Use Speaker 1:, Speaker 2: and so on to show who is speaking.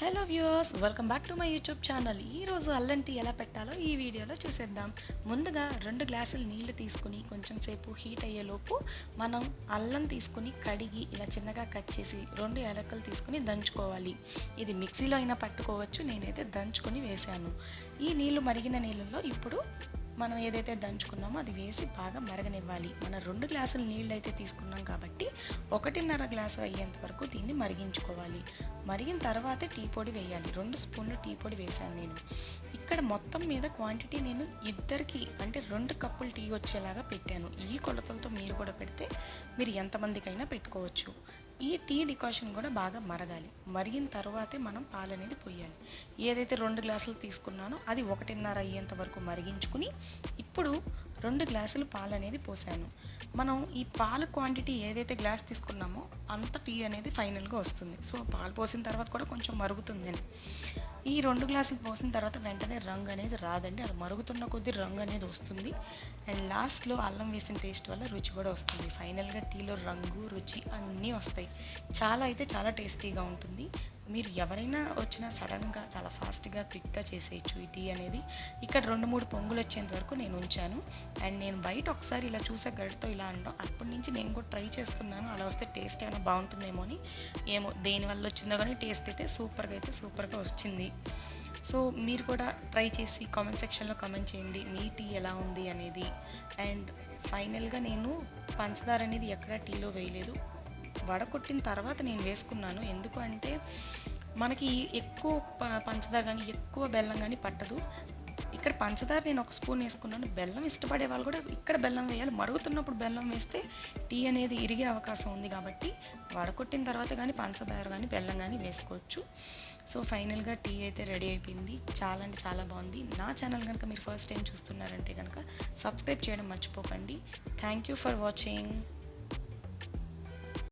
Speaker 1: Hello viewers welcome back to my YouTube channel. ఈరోజు అల్లం tea ఎలా పెట్టాలో ఈ వీడియోలో చూసేద్దాం. ముందుగా రెండు గ్లాసులు నీళ్ళు తీసుకుని కొంచెం సేపు హీట్ అయ్యేలోపు మనం అల్లం తీసుకుని కడిగి ఇలా చిన్నగా కట్ చేసి రెండు ఎలకలు తీసుకుని దంచుకోవాలి. ఇది మిక్సీలో అయినా పట్టుకోవచ్చు నేనైతే దంచుకొని వేశాను. ఈ నీళ్ళు మరిగిన నీళ్ళల్లో ఇప్పుడు మనం ఏదైతే దంచుకున్నామో అది వేసి బాగా మరగనివ్వాలి. మన రెండు గ్లాసులు నీళ్ళు అయితే తీసుకున్నాం కాబట్టి ఒకటిన్నర గ్లాసు అయ్యేంత వరకు దీన్ని మరిగించుకోవాలి. మరిగిన తర్వాతే టీ పొడి వేయాలి. రెండు స్పూన్లు టీ పొడి వేశాను నేను. ఇక్కడ మొత్తం మీద క్వాంటిటీ నేను ఇద్దరికి అంటే రెండు కప్పులు టీ వచ్చేలాగా పెట్టాను. ఈ కొలతలతో మీరు కూడా పెడితే మీరు ఎంతమందికైనా పెట్టుకోవచ్చు. ఈ టీ డికాషన్ కూడా బాగా మరగాలి. మరిగిన తర్వాతే మనం పాలు అనేది పోయాలి ఏదైతే రెండు గ్లాసులు తీసుకున్నానో అది ఒకటిన్నర అయ్యేంత వరకు మరిగించుకుని ఇప్పుడు రెండు గ్లాసులు పాలు అనేది పోసాను. మనం ఈ పాలు క్వాంటిటీ ఏదైతే గ్లాస్ తీసుకున్నామో అంత టీ అనేది ఫైనల్గా వస్తుంది. సో పాలు పోసిన తర్వాత కూడా కొంచెం మరుగుతుందని. ఈ రెండు గ్లాసులు పోసిన తర్వాత వెంటనే రంగు అనేది రాదండి. అది మరుగుతున్న కొద్దీ రంగు అనేది వస్తుంది. అండ్ లాస్ట్లో అల్లం వేసిన టేస్ట్ వల్ల రుచి కూడా వస్తుంది. ఫైనల్గా టీలో రంగు రుచి అన్నీ వస్తాయి. చాలా అయితే చాలా టేస్టీగా ఉంటుంది. మీరు ఎవరైనా వచ్చినా సడన్గా చాలా ఫాస్ట్గా క్విక్గా చేసేయచ్చు ఈ టీ అనేది. ఇక్కడ రెండు మూడు పొంగులు వచ్చేంత వరకు నేను ఉంచాను. అండ్ నేను బయట ఒకసారి ఇలా చూసే గడితో ఇలా అనడం అప్పటి నుంచి నేను కూడా ట్రై చేస్తున్నాను. అలా వస్తే టేస్ట్ ఏమైనా బాగుంటుందేమో అని. ఏమో దేనివల్ల వచ్చిందో కానీ టేస్ట్ అయితే సూపర్గా అయితే సూపర్గా వచ్చింది. సో మీరు కూడా ట్రై చేసి కామెంట్ సెక్షన్లో కామెంట్ చేయండి. మీ టీ ఎలా ఉంది అనేది. అండ్ ఫైనల్గా నేను పంచదార అనేది ఎక్కడ టీలో వేయలేదు. వడకొట్టిన తర్వాత నేను వేసుకున్నాను. ఎందుకు అంటే మనకి ఎక్కువ పంచదార కానీ ఎక్కువ బెల్లం కానీ పట్టదు. ఇక్కడ పంచదార నేను ఒక స్పూన్ వేసుకున్నాను. బెల్లం ఇష్టపడే వాళ్ళు కూడా ఇక్కడ బెల్లం వేయాలి. మరుగుతున్నప్పుడు బెల్లం వేస్తే టీ అనేది ఇరిగే అవకాశం ఉంది కాబట్టి వడకొట్టిన తర్వాత కానీ పంచదార కానీ బెల్లం కానీ వేసుకోవచ్చు. సో ఫైనల్గా టీ అయితే రెడీ అయిపోయింది. చాలా అంటే చాలా బాగుంది. నా ఛానల్ కనుక మీరు ఫస్ట్ టైం చూస్తున్నారంటే కనుక సబ్స్క్రైబ్ చేయడం మర్చిపోకండి. Thank you for watching.